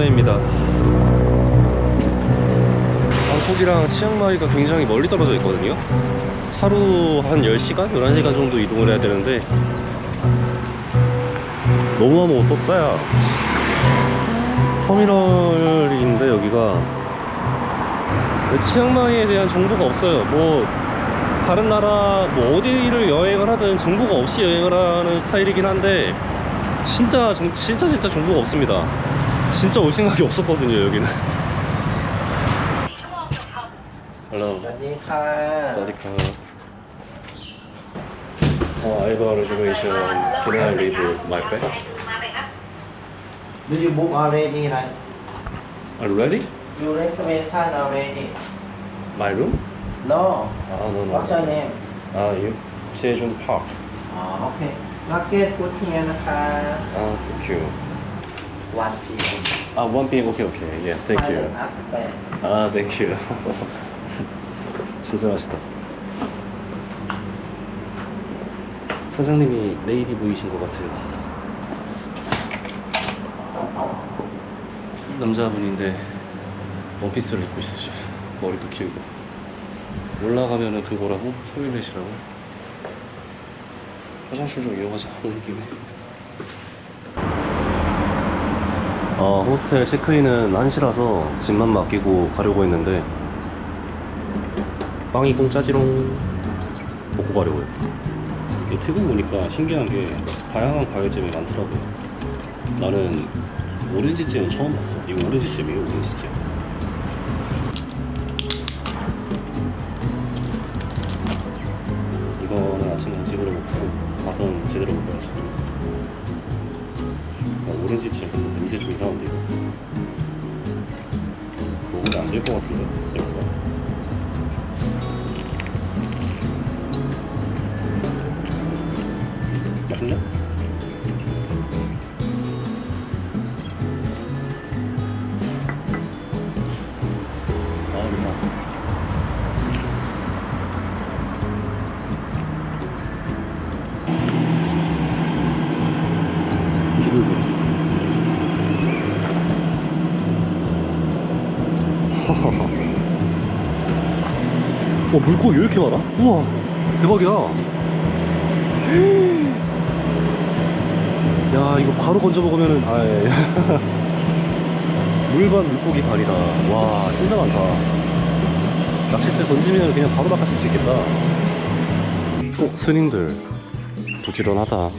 오랜만입니다. 방콕이랑 치앙마이가 굉장히 멀리 떨어져 있거든요. 차로 한 10시간? 11시간 정도 이동을 해야 되는데 너무너무 어둡다 야 터미널인데 여기가 치앙마이에 대한 정보가 없어요 뭐 다른 나라 뭐 어디를 여행을 하든 정보가 없이 여행을 하는 스타일이긴 한데 진짜 정- 진짜 진짜 정보가 없습니다 진짜 올 생각이 없었거든요 여기는 Hello สวัสดีค่ะ 사디카 어, I have a reservation Can I leave my bag? Do you book already right Are you ready? You reservation already My room? No 아, no, no. What's your name 아, 유, 제준 파크. อ๋อโอเคนักเก็ตพุทเทียนะคะ 아, thank you. 1 p.m. 아, 1 p.m. 오케이, 오케이. Yes, thank you. 아, thank you. 진짜 맛있다. 사장님이 레이디 보이신 것 같아요. 남자분인데 원피스를 입고 있으시죠. 머리도 길고. 올라가면은 그거라고? 토일렛이라고? 화장실 좀 이용하자. 오는 김에. 어, 호스텔 체크인은 1시라서 짐만 맡기고 가려고 했는데 빵이 공짜지롱. 먹고 가려고요. 태국 오니까 신기한 게 다양한 과일잼이 많더라고요. 나는 오렌지잼은 처음 봤어. 이거 오렌지잼이에요? 오렌지잼 먹으 어, 물고기 왜 이렇게 많아? 우와, 대박이다. 야, 이거 바로 건져 먹으면은, 아, 예. 물반 물고기 발이다. 와, 진짜 많다. 낚싯대 던지면 그냥 바로 낚아칠 수 있겠다. 어, 스님들. 부지런하다.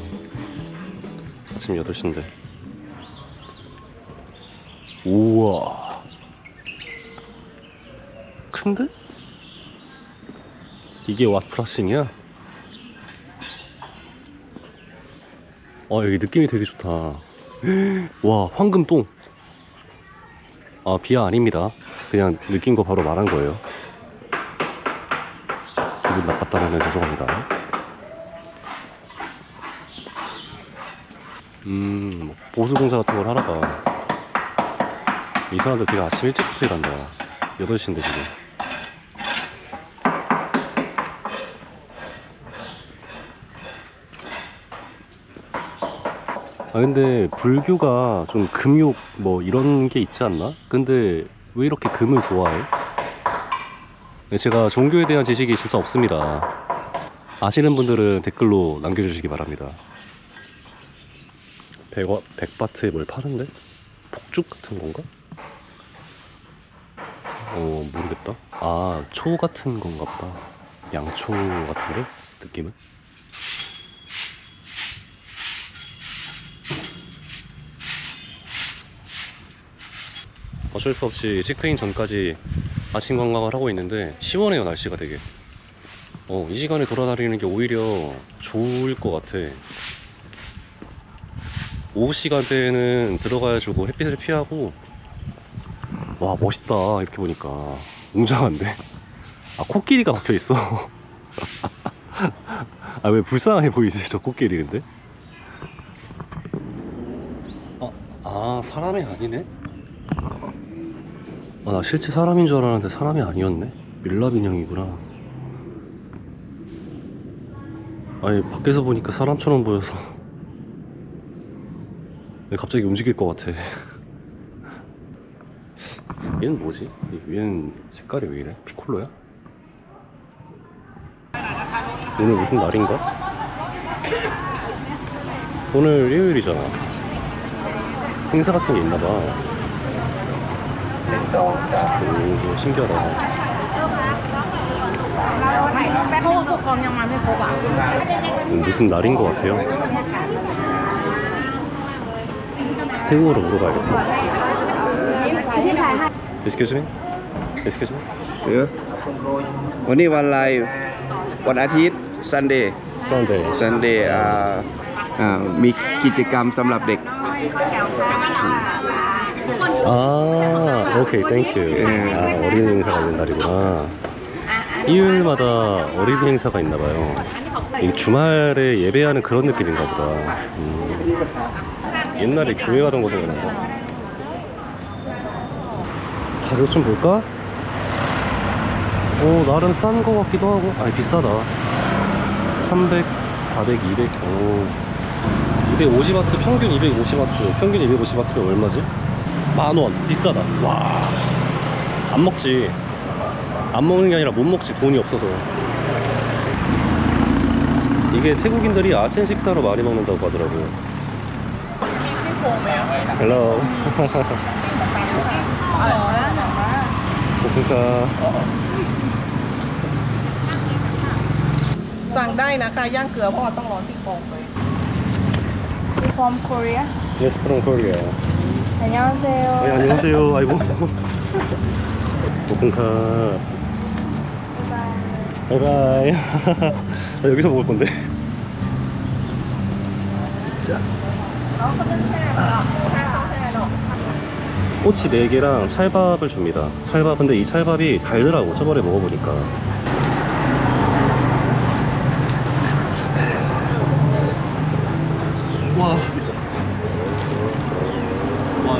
아침 8시인데. 우와. 큰데? 이게 왓프라싱이야? 아 여기 느낌이 되게 좋다. 와 황금똥. 아 비하 아닙니다. 그냥 느낀 거 바로 말한 거예요. 기분 나빴다면 죄송합니다. 음뭐 보수공사 같은 걸 하러 가이 사람들 되게 아침 일찍부터 일한다. 8시인데 지금 아 근데 불교가 좀 금욕 뭐 이런 게 있지 않나? 근데 왜 이렇게 금을 좋아해? 네, 제가 종교에 대한 지식이 진짜 없습니다. 아시는 분들은 댓글로 남겨주시기 바랍니다. 백와, 백바트에 뭘 파는데? 폭죽 같은 건가? 어 모르겠다. 아 초 같은 건가 보다. 양초 같은데 느낌은? 어쩔 수 없이 체크인 전까지 아침 관광을 하고 있는데 시원해요 날씨가 되게. 어, 이 시간에 돌아다니는 게 오히려 좋을 것 같아. 오후 시간대에는 들어가야지고 햇빛을 피하고. 와 멋있다 이렇게 보니까. 웅장한데? 아 코끼리가 박혀 있어? 아 왜 불쌍해 보이지 저 코끼리 근데? 아, 아 사람이 아니네 아, 나 실제 사람인 줄 알았는데 사람이 아니었네. 밀랍 인형이구나. 아니, 밖에서 보니까 사람처럼 보여서. 왜 갑자기 움직일 것 같아. 얘는 뭐지? 얘는 색깔이 왜 이래? 피콜로야? 오늘 무슨 날인가? 오늘 일요일이잖아. 행사 같은 게 있나 봐. 오, 신기하다. เพราะว่าผู้ปกครองยังมาไม่ครบอ่ะ 무슨 날인 것 같아요. 태국어로 물어봐야겠다. Excuse me? Excuse me? หรือวันนี้วันอะไรวันอาทิตย์ Sunday Sunday. Sunday อ่าอ่ามีกิจกรรมสำหรับเด็ก 아, 오케이, 땡큐. 아, 어린이 행사가 있는 날이구나. 일요일마다 어린이 행사가 있나 봐요. 이 주말에 예배하는 그런 느낌인가 보다. 음. 옛날에 교회 가던 거 생각난다. 가격 좀 볼까? 오, 나름 싼 거 같기도 하고. 아니, 비싸다. 300, 400, 200, 오. 250와트, 평균 250와트, 평균 250와트면 얼마지? 만원 비싸다 와 안 먹지 안 먹는 게 아니라 못 먹지 돈이 없어서 이게 태국인들이 아침 식사로 많이 먹는다고 하더라고요 헬로 고픈카 สั่งได้นะคะย่างเกลือเพราะว่าต้องรอที่กองไป from Korea Yes from Korea 안녕하세요. 네, 안녕하세요. 아이고. 고픈카. 바이바이. 나 여기서 먹을 건데. 자. 꼬치 4개랑 찰밥을 줍니다. 찰밥 근데 이 찰밥이 달더라고 저번에 먹어보니까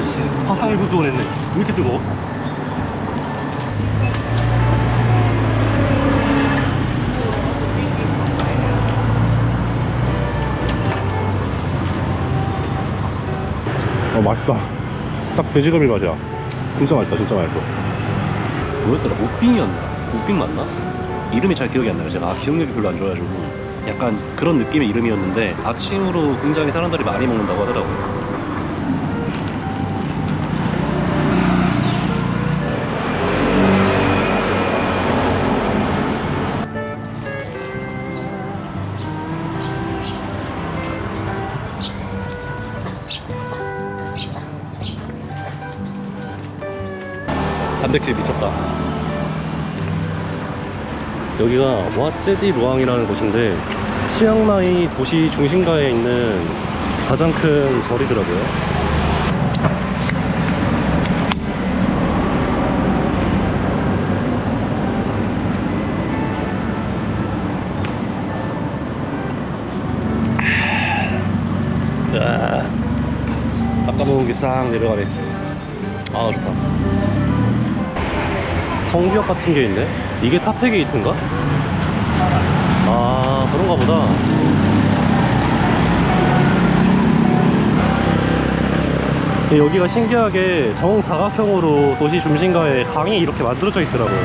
와, 씨, 화상을 구도했네. 왜 이렇게 뜨거워? 어, 맛있다. 딱 돼지갈비 맛이야. 진짜 맛있다, 진짜 맛있어. 뭐였더라? 오빙이었나? 오빙 맞나? 이름이 잘 기억이 안 나요. 제가 아, 기억력이 별로 안 좋아가지고. 약간 그런 느낌의 이름이었는데 아침으로 굉장히 사람들이 많이 먹는다고 하더라고요. 여기가 와제디 루앙이라는 곳인데 치앙마이 도시 중심가에 있는 가장 큰 절이더라고요. 아, 아까 먹은 게 싹 내려가네. 아 좋다. 성벽 같은 게 있네? 이게 타페 게이트인가? 아, 그런가 보다. 여기가 신기하게 정사각형으로 도시 중심가에 강이 이렇게 만들어져 있더라고요.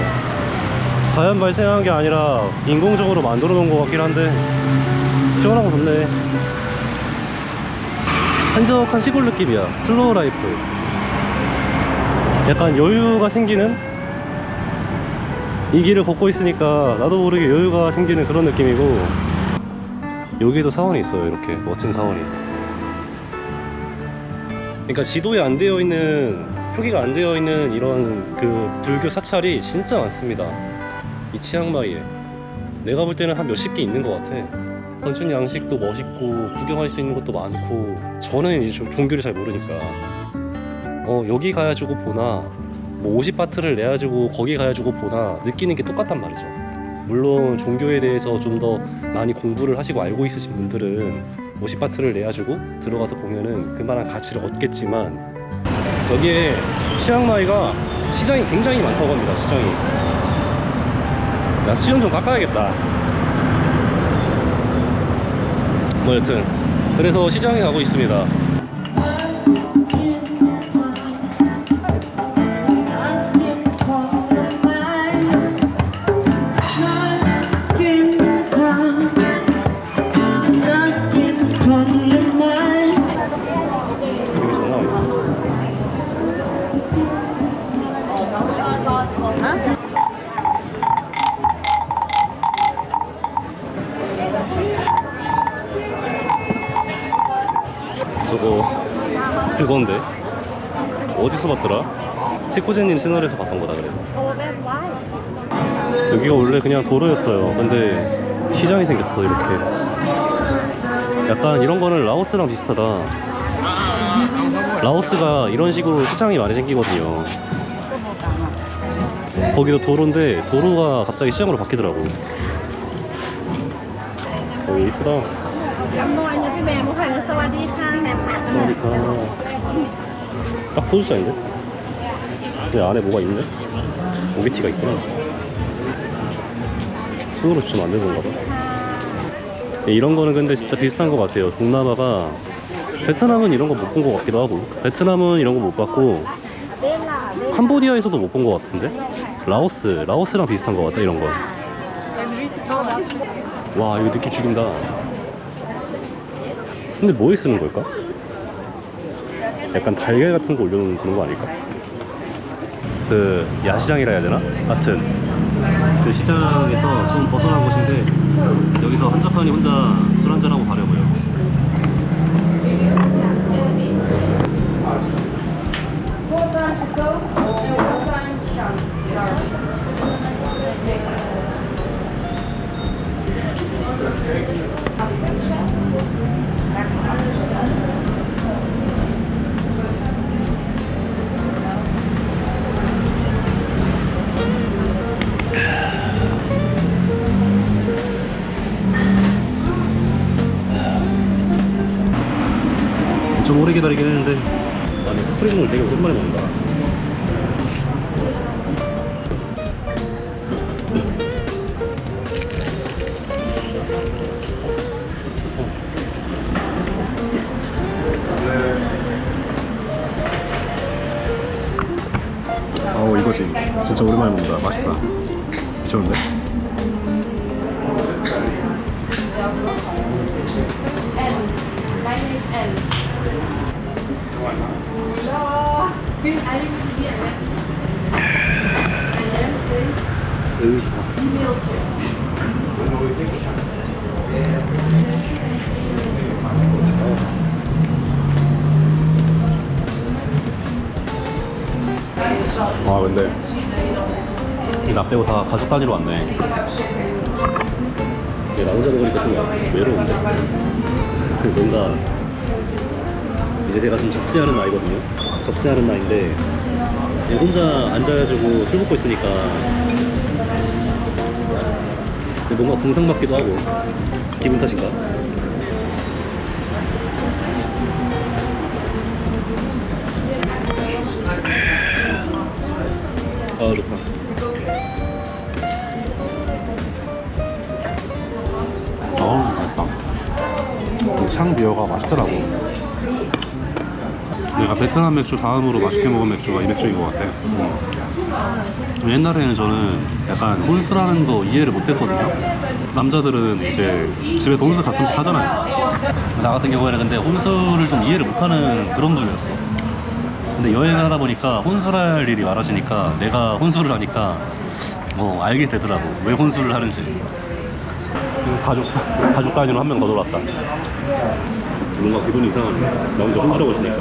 자연 발생한 게 아니라 인공적으로 만들어 놓은 것 같긴 한데, 시원하고 좋네. 한적한 시골 느낌이야. 슬로우 라이프. 약간 여유가 생기는 이 길을 걷고 있으니까 나도 모르게 여유가 생기는 그런 느낌이고. 여기에도 사원이 있어요 이렇게. 멋진 사원이. 그러니까 지도에 안 되어 있는 표기가 안 되어 있는 이런 그 불교 사찰이 진짜 많습니다. 이 치앙마이에. 내가 볼 때는 한 몇십 개 있는 것 같아. 건축 양식도 멋있고 구경할 수 있는 것도 많고. 저는 이제 좀 종교를 잘 모르니까. 어 여기 가야지고 보나 뭐 50바트를 내야지고 거기 가야지고 보나 느끼는 게 똑같단 말이죠. 물론 종교에 대해서 좀 더 많이 공부를 하시고 알고 있으신 분들은 50바트를 내야지고 들어가서 보면은 그만한 가치를 얻겠지만 여기에 치앙마이가 시장이 굉장히 많다고 합니다. 시장이. 나 수염 좀 깎아야겠다. 뭐 여튼 그래서 시장에 가고 있습니다. 저거 그건데? 어디서 봤더라? 치코제님 채널에서 봤던 거다 그래. 여기가 원래 그냥 도로였어요. 근데 시장이 생겼어 이렇게. 약간 이런 거는 라오스랑 비슷하다. 라오스가 이런 식으로 시장이 많이 생기거든요. 거기도 도로인데 도로가 갑자기 시장으로 바뀌더라고. 오 이쁘다. จำนวนเนี่ยพี่แม่มาขายสวัสดีค่ะแม่ผัด 그러니까 딱 소주잔인데? 근데 안에 뭐가 있네? 오게티가 있구나 손으로 주면 안 되는 건가 봐 예, 이런 거는 근데 진짜 비슷한 것 같아요 동남아가 베트남은 이런 거 못 본 것 같기도 하고 베트남은 이런 거 못 봤고 캄보디아에서도 못 본 것 같은데 라오스 라오스랑 비슷한 것 같다 이런 거와 이거 느낌 죽인다 근데 뭐에 쓰는 걸까? 약간 달걀 같은 거 올려놓는 그런 거 아닐까? 그 야시장이라 해야 되나? 하여튼 그 시장에서 좀 벗어난 곳인데 여기서 한적하니 혼자 술 한잔하고 가려고요 좀오 래 기다리긴 했는데 아니 스프링을 되게 오랜만에 먹는다. 어우 이거지. 진짜 오랜만에 먹는다. 맛있다. 좋은데? 으 좋다 아 근데 이나 빼고 다 가족 단위로 왔네. 얘나 혼자 먹으니까 좀 외로운데? 그 뭔가 이제 제가 좀 적지 않은 나이거든요. 적지 않은 나이인데 혼자 앉아가지고 술 먹고 있으니까 뭔가 궁상맞기도 하고 기분 탓인가? 아 좋다. 어 맛있다. 창비어가 맛있더라고 내가 베트남 맥주 다음으로 맛있게 먹은 맥주가 이 맥주인 것 같아 음. 옛날에는 저는 약간 혼술하는 거 이해를 못했거든요. 남자들은 이제 집에서 혼술 가끔씩 하잖아요. 나 같은 경우에는 근데 혼술을 좀 이해를 못하는 그런 분이었어. 근데 여행을 하다 보니까 혼술할 일이 많아지니까 내가 혼술을 하니까 뭐 알게 되더라고. 왜 혼술을 하는지. 가족 가족 단위로 한 명더 들어왔다 뭔가 기분이 이상하네. 나 혼자 혼술하고 있으니까